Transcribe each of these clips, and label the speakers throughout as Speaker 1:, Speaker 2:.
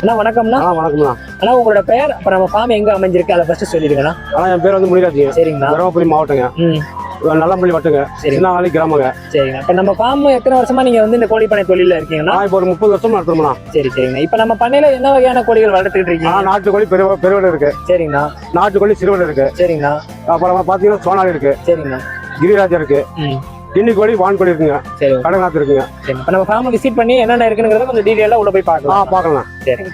Speaker 1: அண்ணா வணக்கம்ண்ணா.
Speaker 2: ஆ வணக்கம்ண்ணா.
Speaker 1: அண்ணா உங்களோட பெயர் அப்ப நம்ம ஃபார்ம் எங்க அமைஞ்சிருக்கு அதை ஃபர்ஸ்ட் சொல்லிடுங்கண்ணா.
Speaker 2: ஆனால் என் பேர் வந்து முனிராஜிங்க
Speaker 1: சரிங்கண்ணா.
Speaker 2: தருமபுரி மாவட்டங்க.
Speaker 1: ம்.
Speaker 2: நல்லம்பள்ளி வட்டுங்க
Speaker 1: சரி.
Speaker 2: சின்னாளி கிராமங்க.
Speaker 1: சரிங்க இப்ப நம்ம ஃபார்ம் எத்தனை வருஷமா நீங்க வந்து இந்த கோழி பண்ணை தொழில இருக்கீங்கன்னா
Speaker 2: இப்போ ஒரு முப்பது வருஷம் நடத்துறோம்ண்ணா.
Speaker 1: சரி சரிங்க இப்ப நம்ம பண்ணையில என்ன வகையான கோழிகள் வளர்த்துட்டு இருக்கீங்க?
Speaker 2: நாட்டுக்கோழி பெரிய பெருவடை இருக்கு.
Speaker 1: சரிங்கண்ணா.
Speaker 2: நாட்டுக்கோழி சிறுவடை இருக்கு.
Speaker 1: சரிங்கண்ணா.
Speaker 2: அப்புறமா பார்த்தீங்கன்னா சோனாலி இருக்கு.
Speaker 1: சரிங்கண்ணா.
Speaker 2: கிரிராஜா இருக்கு. கிண்ணி கோழி வான்கோழி இருக்குங்க
Speaker 1: சரி.
Speaker 2: கடநாத்து இருக்குங்க
Speaker 1: சரி இப்ப நம்ம ஃபார்ம் விசிட் பண்ணி என்னென்ன இருக்குங்கிறத கொஞ்சம் டீடைலா உள்ள போய்
Speaker 2: ஆ
Speaker 1: பார்க்கலாம்.
Speaker 2: பார்க்கலாம்
Speaker 1: சரிங்க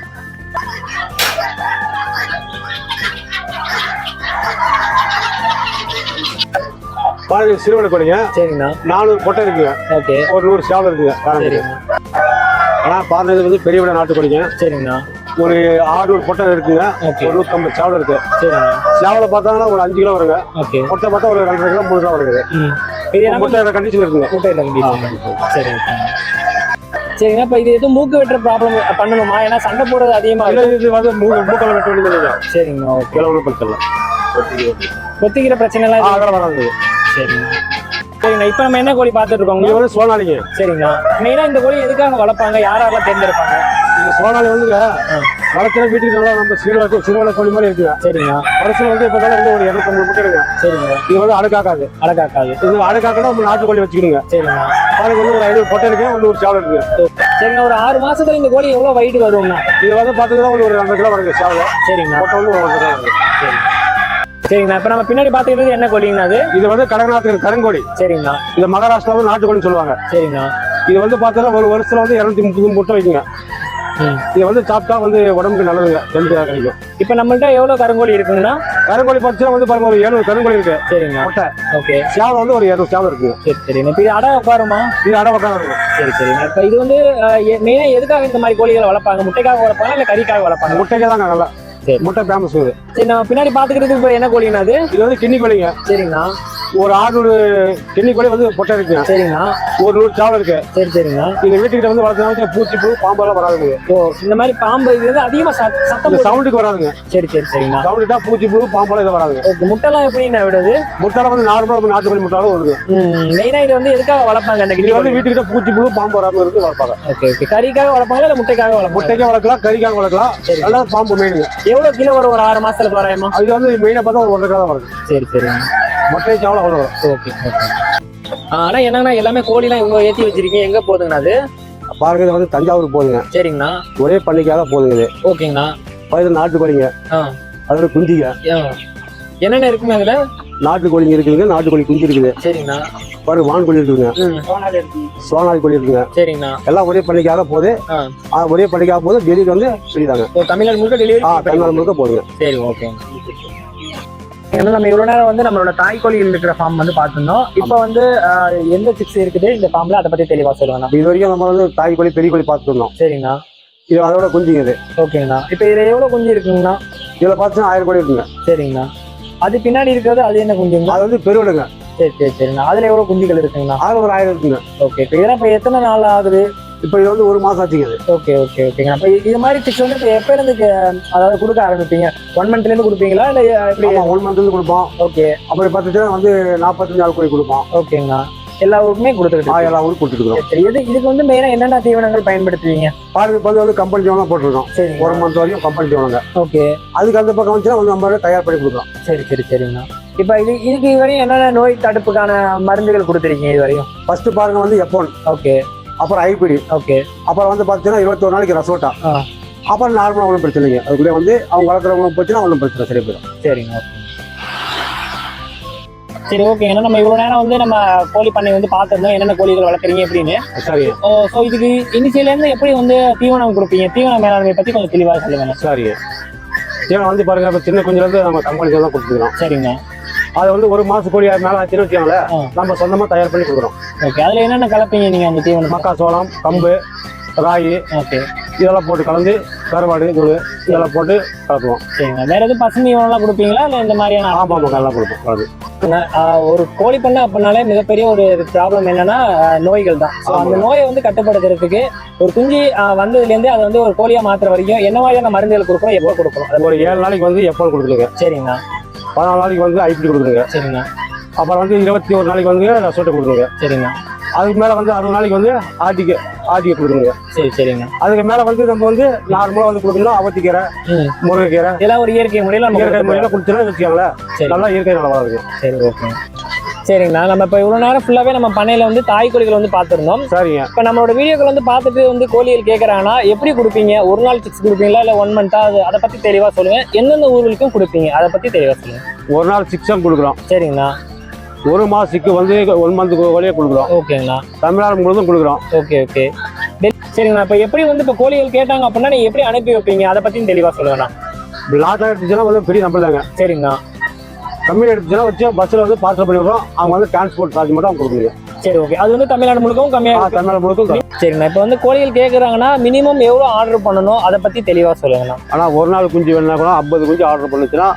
Speaker 2: பாருங்க சிறுவடை கோழிங்க
Speaker 1: சரிங்கண்ணா.
Speaker 2: நானூறு கொட்டை இருக்குங்க.
Speaker 1: ஓகே.
Speaker 2: ஒரு நூறு சேவல் இருக்குங்க ஆனால் பாருறது வந்து பெரிய விட நாட்டுக்கோழிங்க
Speaker 1: சரிங்கண்ணா.
Speaker 2: ஒரு ஆறுநூறு கொட்டை இருக்குங்க. ஒரு நூற்றம்பது சேவல் இருக்கு.
Speaker 1: சரிங்கண்ணா.
Speaker 2: சேவலை பார்த்தாங்கன்னா ஒரு அஞ்சு கிலோ வருங்க.
Speaker 1: ஓகே.
Speaker 2: கொட்டை பார்த்தா ஒரு ரெண்டரை கிலோ மூணு கிலோ வருங்க.
Speaker 1: இது என்ன
Speaker 2: முட்டை கண்டிஷன் இருக்குங்க
Speaker 1: முட்டையில கண்டிப்பாக சரி ஓகேங்க சரிங்க இப்போ இது எதுவும் மூக்கு வெட்டுற ப்ராப்ளம் பண்ணணுமா? ஏன்னா சண்டை போடுறது அதிகமா
Speaker 2: இல்ல, இது வந்து மூ- மூக்கல வெட்ட வேண்டியது
Speaker 1: சரிங்க ஓகே.
Speaker 2: ஒன்றும் இல்லை
Speaker 1: கொத்திக்கிற பிரச்சனை எல்லாம்
Speaker 2: ஆ
Speaker 1: எதுவும்
Speaker 2: அதெல்லாம் வராது.
Speaker 1: சரிங்க சரிங்க இப்போ நம்ம என்ன கோழி பார்த்துட்டு
Speaker 2: இது வந்து சோனாலிங்க.
Speaker 1: சரிங்க மெயினாக இந்த கோழி எதுக்காக வளர்ப்பாங்க? யாரெல்லாம் தேர்ந்தெடுப்பாங்க?
Speaker 2: சோனாலி வந்துங்க. வளர்த்துல வீட்டுக்கு நல்லா நம்ம சிறுவலை சிறுவலை கோழி மாதிரி இருக்குங்க.
Speaker 1: சரிங்க.
Speaker 2: வருஷம் வந்து இப்போ வந்து ஒரு இரநூத்தம்பது முட்டை இருக்குங்க.
Speaker 1: சரிங்க.
Speaker 2: இது வந்து அடக்காக்காது
Speaker 1: அடக்காக்காது
Speaker 2: இது அடக்காக்கனா நம்ம நாட்டு கோழி வச்சுக்கணுங்க
Speaker 1: சரிங்க.
Speaker 2: பாருங்க வந்து ஒரு ஐநூறு பொட்டை இருக்கு ஒரு நூறு சேவல் இருக்குங்க
Speaker 1: சரிங்க. ஒரு ஆறு மாசத்துல இந்த கோழி எவ்வளோ வெயிட் வருங்கண்ணா
Speaker 2: இது வந்து பார்த்தீங்கன்னா ஒரு ரெண்டு கிலோ வருங்க சேவல்.
Speaker 1: சரிங்க.
Speaker 2: பொட்டை வந்து ஒரு வருங்க.
Speaker 1: சரிங்கண்ணா இப்போ நம்ம பின்னாடி பார்த்துக்கிட்டது என்ன கோழிங்கண்ணா அது?
Speaker 2: இது வந்து கடகநாத்து கருங்கோழி.
Speaker 1: சரிங்கண்ணா
Speaker 2: இந்த மகாராஷ்டிராவில் நாட்டு கோழின்னு சொல்லுவாங்க.
Speaker 1: சரிங்கண்ணா
Speaker 2: இது வந்து பார்த்தீங்கன்னா ஒரு வருஷத்துல வந்து இரநூத்தி முப்பது முட்டை வைக்குங்க. இது வந்து சாப்பிட்டா வந்து உடம்புக்கு நல்லதுங்க ஹெல்த் கிடைக்கும்.
Speaker 1: இப்போ நம்மள்ட்ட எவ்வளோ கருங்கோழி இருக்குங்கண்ணா?
Speaker 2: கருங்கோழி பார்த்தீங்கன்னா வந்து பாருங்க ஒரு ஏழு கருங்கோழி இருக்கு.
Speaker 1: சரிங்க.
Speaker 2: முட்டை.
Speaker 1: ஓகே.
Speaker 2: சேவல் வந்து ஒரு இரநூறு சேவல் இருக்குங்க.
Speaker 1: சரி சரிங்க. இப்போ இது அடை உட்காருமா?
Speaker 2: இது அடை உட்காந்து இருக்கும்
Speaker 1: சரி சரிங்க. இப்போ இது வந்து மெயினாக எதுக்காக இந்த மாதிரி கோழிகளை வளர்ப்பாங்க? முட்டைக்காக வளர்ப்பாங்க இல்லை கறிக்காக வளர்ப்பாங்க
Speaker 2: முட்டைக்கே தாங்க நல்லா.
Speaker 1: சரி.
Speaker 2: முட்டை ஃபேமஸ் இது.
Speaker 1: சரி நம்ம பின்னாடி பார்த்துக்கிறது இப்போ என்ன கோழிங்கண்ணா அது?
Speaker 2: இது வந்து கிண்ணி கோழிங்க.
Speaker 1: சரிங்கண்ணா.
Speaker 2: ஒரு ஆறுநூறு கிண்ணி கோழி வந்து பொட்டை இருக்குங்க
Speaker 1: சரிங்கண்ணா
Speaker 2: ஒரு நூறு சேவல் இருக்கு.
Speaker 1: சரி சரிங்கண்ணா
Speaker 2: இது வீட்டுக்கிட்ட வந்து வளர்த்தா பூச்சி புழு பாம்பெல்லாம் வராதுங்க.
Speaker 1: ஓ இந்த மாதிரி பாம்பு இது வந்து அதிகமாக சத்தம்
Speaker 2: இந்த. சவுண்டுக்கு வராதுங்க.
Speaker 1: சரி சரி சரிங்கண்ணா
Speaker 2: சவுண்டுட்டா பூச்சி புழு பாம்பெல்லாம் இது வராதுங்க.
Speaker 1: முட்டைலாம் எப்படிண்ணா விடுது?
Speaker 2: முட்டை வந்து நார்மலாக நாட்டு கோழி முட்டாலும் வருது.
Speaker 1: மெயினாக இது வந்து எதுக்காக வளர்ப்பாங்க அந்த
Speaker 2: இது வந்து வீட்டுக்கிட்ட பூச்சி புழு பாம்பு வராம இருக்கு வளர்ப்பாங்க.
Speaker 1: Okay okay. கறிக்காக வளர்ப்பாங்களா இல்லை முட்டைக்காக வளர்ப்பாங்க
Speaker 2: முட்டைக்கே வளர்க்கலாம் கறிக்காக வளர்க்கலாம்.
Speaker 1: சரி.
Speaker 2: எல்லாம் பாம்பு மெயினுங்க
Speaker 1: எவ்வளோ கிலோ வரும் ஒரு ஆறு மாசத்துல தோராயமா
Speaker 2: அது வந்து மெயினாக பார்த்தா ஒரு ஒன்றரை கிலோ தான் வருது.
Speaker 1: சரி சரிங்க.
Speaker 2: முட்டை சேவல் அவ்வளோ வரும்.
Speaker 1: ஓகே ஓகே ஆனா என்னங்கண்ணா எல்லாமே கோழிலாம் இவ்வளோ ஏற்றி வச்சிருக்கீங்க? எங்க போகுதுங்கண்ணா அது?
Speaker 2: பாருங்க இது வந்து தஞ்சாவூர் போகுதுங்க.
Speaker 1: சரிங்கண்ணா.
Speaker 2: ஒரே பள்ளிக்காக போகுதுங்க இது.
Speaker 1: ஓகேங்கண்ணா.
Speaker 2: அது நாட்டு கோழிங்க. அதோட குஞ்சிங்க.
Speaker 1: என்னென்ன இருக்குங்க அதுல?
Speaker 2: நாட்டு கோழிங்க இருக்குதுங்க நாட்டு கோழி குஞ்சு இருக்குது.
Speaker 1: சரிங்கண்ணா.
Speaker 2: பாருங்க வான் கோழி இருக்குதுங்க. சோனாலி கோழி இருக்குங்க
Speaker 1: சரிங்கண்ணா.
Speaker 2: எல்லாம் ஒரே பள்ளிக்காக
Speaker 1: ஆ,
Speaker 2: ஒரே பள்ளிக்காக போகுது டெல்லிக்கு வந்து சொல்லிதாங்க
Speaker 1: ஓ தமிழ்நாடு முழுக்க டெலிவரி
Speaker 2: தமிழ்நாடு முழுக்க போகுதுங்க.
Speaker 1: சரி ஓகே ஏன்னா நம்ம இவ்வளவு நேரம் வந்து நம்மளோட தாய் கோழிகள் இருக்கிற ஃபார்ம் வந்து பார்த்துருந்தோம். இப்போ வந்து எந்த சிக்ஸ் இருக்குது? இந்த ஃபார்ம்ல அதை பத்தி தெளிவா சொல்லுங்கண்ணா.
Speaker 2: இது வரைக்கும் நம்ம வந்து தாய் கோழி பெரிய கோழி பார்த்துட்டு இருந்தோம்
Speaker 1: சரிங்கண்ணா.
Speaker 2: இது அதோட குஞ்சுங்க இது.
Speaker 1: ஓகேங்கண்ணா. இப்போ இதுல எவ்வளவு குஞ்சு இருக்குங்கண்ணா?
Speaker 2: இதில் பார்த்தீங்கன்னா ஆயிரம் கோழி இருக்குங்க.
Speaker 1: சரிங்கண்ணா. அது பின்னாடி இருக்கிறது அது என்ன குஞ்சுங்கண்ணா
Speaker 2: அது வந்து பெருவிடுங்க.
Speaker 1: சரி சரி சரிங்கண்ணா. அதுல எவ்வளவு குஞ்சுகள் இருக்குங்கண்ணா?
Speaker 2: அதில் ஒரு ஆயிரம் இருக்குங்க.
Speaker 1: ஓகே இப்போ இதெல்லாம் இப்போ எத்தனை நாள் ஆகுது?
Speaker 2: இப்போ இது வந்து ஒரு மாதம் ஆச்சுங்க இது.
Speaker 1: ஓகே ஓகே ஓகேங்க. அப்போ இது மாதிரி சிக்ஸ் வந்து இப்போ எப்போ இருந்து அதாவது கொடுக்க ஆரம்பிப்பீங்க? ஒன் மந்த்ல இருந்து கொடுப்பீங்களா? இல்லை எப்படி?
Speaker 2: ஒன் மந்த்லேருந்து கொடுப்போம்.
Speaker 1: ஓகே.
Speaker 2: அப்புறம் பார்த்துட்டு வந்து நாற்பத்தஞ்சு நாள் கோழி கொடுப்போம்.
Speaker 1: ஓகேங்கண்ணா எல்லா ஊருக்குமே கொடுத்துக்கிட்டு
Speaker 2: ஆ எல்லா ஊருக்கு கொடுத்துருக்கோம்
Speaker 1: சரி இது இதுக்கு வந்து மெயினாக என்னென்ன தீவனங்கள் பயன்படுத்துவீங்க?
Speaker 2: பாருங்க இப்போ வந்து கம்பெனி ஜீவனம் போட்டிருக்கோம்.
Speaker 1: சரி
Speaker 2: ஒரு மந்த் வரைக்கும் கம்பெனி ஜீவனங்க
Speaker 1: ஓகே.
Speaker 2: அதுக்கு அந்த பக்கம் வந்துச்சுன்னா வந்து நம்ம தயார் பண்ணி கொடுக்கலாம்
Speaker 1: சரி சரி சரிங்கண்ணா இப்போ இது இதுக்கு வரையும் என்னென்ன நோய் தடுப்புக்கான மருந்துகள் கொடுத்துருக்கீங்க இது வரையும்
Speaker 2: ஃபர்ஸ்ட் பாருங்க வந்து எப்போன்
Speaker 1: ஓகே.
Speaker 2: அப்புறம் ஐபிடி.
Speaker 1: ஓகே
Speaker 2: அப்புறம் வந்து பார்த்தீங்கன்னா இருபத்தொரு நாளைக்கு ரசோட்டா. அப்புறம் நார்மலாக ஒன்றும் பிரச்சனை இல்லைங்க. அதுக்குள்ளே வந்து அவங்க வளர்க்குறவங்க போச்சுன்னா ஒன்றும் பிரச்சனை சரி போயிடும்.
Speaker 1: சரிங்க ஓகே சரி ஓகேங்கண்ணா நம்ம இவ்வளோ நேரம் வந்து நம்ம கோழி பண்ணை வந்து பார்த்துருந்தோம். என்னென்ன கோழிகள் வளர்க்குறீங்க அப்படின்னு.
Speaker 2: சரி.
Speaker 1: ஸோ இதுக்கு இனிஷியலேருந்து எப்படி வந்து தீவனம் கொடுப்பீங்க? தீவன மேலாண்மை பற்றி கொஞ்சம் தெளிவாக சொல்லுங்க
Speaker 2: சரி. ஏன்னா வந்து பாருங்க இப்போ சின்ன குஞ்சுலேருந்து நம்ம கம்பெனி தான் கொடுத்துக்கிறோம்
Speaker 1: சரிங்க.
Speaker 2: அது வந்து ஒரு மாசம் கோழி மேலே ஆச்சுன்னு வச்சுக்கோங்களேன். நம்ம சொந்தமாக தயார் பண்ணி கொடுக்குறோம்.
Speaker 1: ஓகே அதில் என்னென்ன கலப்பீங்க நீங்கள் அந்த தீவனம்
Speaker 2: மக்காச்சோளம் கம்பு ராகி
Speaker 1: ஓகே
Speaker 2: இதெல்லாம் போட்டு கலந்து கருவாடு தூள் இதெல்லாம் போட்டு கலக்குவோம்
Speaker 1: சரிங்க. வேற எதுவும் பசு தீவனம்லாம் கொடுப்பீங்களா? இல்லை இந்த மாதிரியான
Speaker 2: ஆமாம் ஆமாம் நல்லா கொடுப்போம். அது.
Speaker 1: ஒரு கோழி பண்ணை அப்படின்னாலே மிகப்பெரிய ஒரு ப்ராப்ளம் என்னன்னா நோய்கள் தான். ஸோ அந்த நோயை வந்து கட்டுப்படுத்துறதுக்கு ஒரு குஞ்சு வந்ததுலேருந்து அதை வந்து ஒரு கோழியா மாத்துற வரைக்கும் என்ன மாதிரியான மருந்துகள் கொடுக்கணும் எப்போ கொடுக்கணும்? அது
Speaker 2: ஒரு ஏழு நாளைக்கு வந்து எப்போ கொடுத்துருங்க
Speaker 1: சரிங்கண்ணா
Speaker 2: பதினாலு நாளைக்கு வந்து ஐபிடி கொடுத்துருங்க
Speaker 1: சரிங்க.
Speaker 2: அப்புறம் வந்து இருபத்தி ஒரு நாளைக்கு வந்து ரசோட்டை கொடுத்துருங்க
Speaker 1: சரிங்க.
Speaker 2: அதுக்கு மேல வந்து அறுபது நாளைக்கு வந்து ஆட்டிக்க ஆட்டிக்க கொடுக்கணுங்க
Speaker 1: சரி சரிங்க.
Speaker 2: அதுக்கு மேல வந்து நம்ம வந்து நார்மலா வந்து கொடுக்கணும் அவத்திக்கீரை முருங்கைக்கீரை
Speaker 1: இதெல்லாம் ஒரு இயற்கை முறையில்
Speaker 2: இயற்கை முறையில கொடுத்துனா வச்சுக்கோங்களேன். நல்லா இயற்கை நல்லா இருக்கு
Speaker 1: சரி ஓகே. சரிங்கண்ணா நம்ம இப்போ இவ்வளோ நேரம் ஃபுல்லாகவே நம்ம பண்ணையில் வந்து தாய் கோழிகள் வந்து பார்த்துருந்தோம்.
Speaker 2: சரிங்க.
Speaker 1: இப்போ நம்மளோட வீடியோக்கள் வந்து பார்த்துட்டு வந்து கோழிகள் கேட்குறாங்கன்னா எப்படி கொடுப்பீங்க? ஒரு நாள் சிக்ஸ் கொடுப்பீங்களா? இல்லை ஒன் மந்த்தா அது அதை பற்றி தெளிவாக சொல்லுங்கள் எந்தெந்த ஊர்களுக்கும் கொடுப்பீங்க? அதை பற்றி தெளிவாக சொல்லுங்கள்
Speaker 2: ஒரு நாள் சிக்ஸம் கொடுக்குறோம்.
Speaker 1: சரிங்கண்ணா.
Speaker 2: ஒரு மாசத்துக்கு வந்து ஒன் மந்த் கோழியே கொடுக்குறோம்.
Speaker 1: ஓகேங்கண்ணா
Speaker 2: தமிழ்நாடு முழுவதும் கொடுக்குறோம்.
Speaker 1: Okay okay. சரிங்கண்ணா இப்போ எப்படி வந்து இப்போ கோழிகள் கேட்டாங்க அப்படின்னா நீங்கள் எப்படி அனுப்பி வைப்பீங்க? அதை பற்றியும் தெளிவாக சொல்லுங்கண்ணா
Speaker 2: லாட்டாக எடுத்துச்சுன்னா வந்து பெரிய நம்பர் தாங்க.
Speaker 1: சரிங்கண்ணா
Speaker 2: கம்மியாக எடுத்துச்சுன்னா வச்சு பஸ்ஸில் வந்து பார்சல் பண்ணி விடுறோம் அவங்க வந்து டிரான்ஸ்போர்ட் சார்ஜ் மட்டும் அவங்க கொடுக்குறீங்க.
Speaker 1: சரி ஓகே. அது வந்து தமிழ்நாடு முழுக்கவும் கம்மியாக
Speaker 2: தமிழ்நாடு முழுக்கும் தரும்.
Speaker 1: சரிங்கண்ணா இப்போ வந்து கோழிகள் கேட்குறாங்கன்னா மினிமம் எவ்வளோ ஆர்டர் பண்ணணும்? அதை பற்றி தெளிவாக சொல்லுங்கண்ணா
Speaker 2: ஆனா ஒரு நாள் குஞ்சு வேணும்னா கூட ஐம்பது குஞ்சு ஆர்டர் பண்ணுச்சுன்னா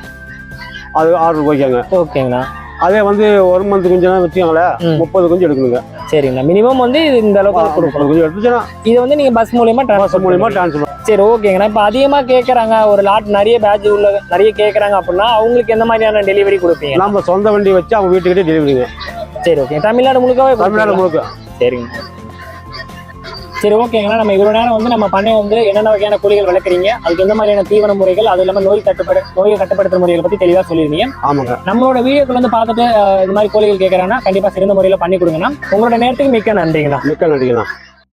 Speaker 2: அது ஆர்டர் போய்க்காங்க.
Speaker 1: ஓகேங்கண்ணா
Speaker 2: அதே வந்து ஒரு மந்த் குஞ்சுனா வச்சுக்கோங்களேன். முப்பது குஞ்சு எடுக்கணுங்க.
Speaker 1: சரிங்கண்ணா மினிமம் வந்து இது இந்த அளவுக்கு கொடுக்கணும்.
Speaker 2: குஞ்சு எடுத்துச்சுன்னா
Speaker 1: இது வந்து நீங்கள் பஸ் மூலியமா
Speaker 2: பஸ்
Speaker 1: ட்ரான்ஸ்ஃபர்
Speaker 2: மூலியமா டிரான்ஸ்போர்ட்
Speaker 1: சரி ஓகேங்கண்ணா இப்போ அதிகமாக கேட்குறாங்க ஒரு லாட் நிறைய பேட்ச் உள்ள நிறைய கேட்குறாங்க அப்படின்னா அவங்களுக்கு எந்த மாதிரியான டெலிவரி கொடுப்பீங்க?
Speaker 2: நம்ம சொந்த வண்டி வச்சு அவங்க வீட்டுக்கிட்டே டெலிவரிங்க
Speaker 1: சரி ஓகே. தமிழ்நாடு முழுக்கவே
Speaker 2: தமிழ்நாடு? முழுக்க.
Speaker 1: சரிங்க. சரி ஓகேங்கண்ணா நம்ம இவ்வளோ நேரம் வந்து நம்ம பண்ணை வந்து என்னென்ன வகையான கோழிகள் வளர்க்குறீங்க? அதுக்கு எந்த மாதிரியான தீவன முறைகள் அது இல்லாமல் நோய் கட்டுப்பட நோயை கட்டுப்படுத்துற முறைகளை பற்றி தெளிவாக சொல்லியிருந்தீங்க.
Speaker 2: ஆமாங்க.
Speaker 1: நம்மளோட வீடியோக்கள் வந்து பார்த்துட்டு இது மாதிரி கோழிகள் கேட்குறாங்கன்னா கண்டிப்பாக சிறந்த முறையில் பண்ணி கொடுங்கண்ணா உங்களோட நேரத்துக்கு மிக்க நன்றிங்கண்ணா.
Speaker 2: மிக்க நன்றிங்கண்ணா.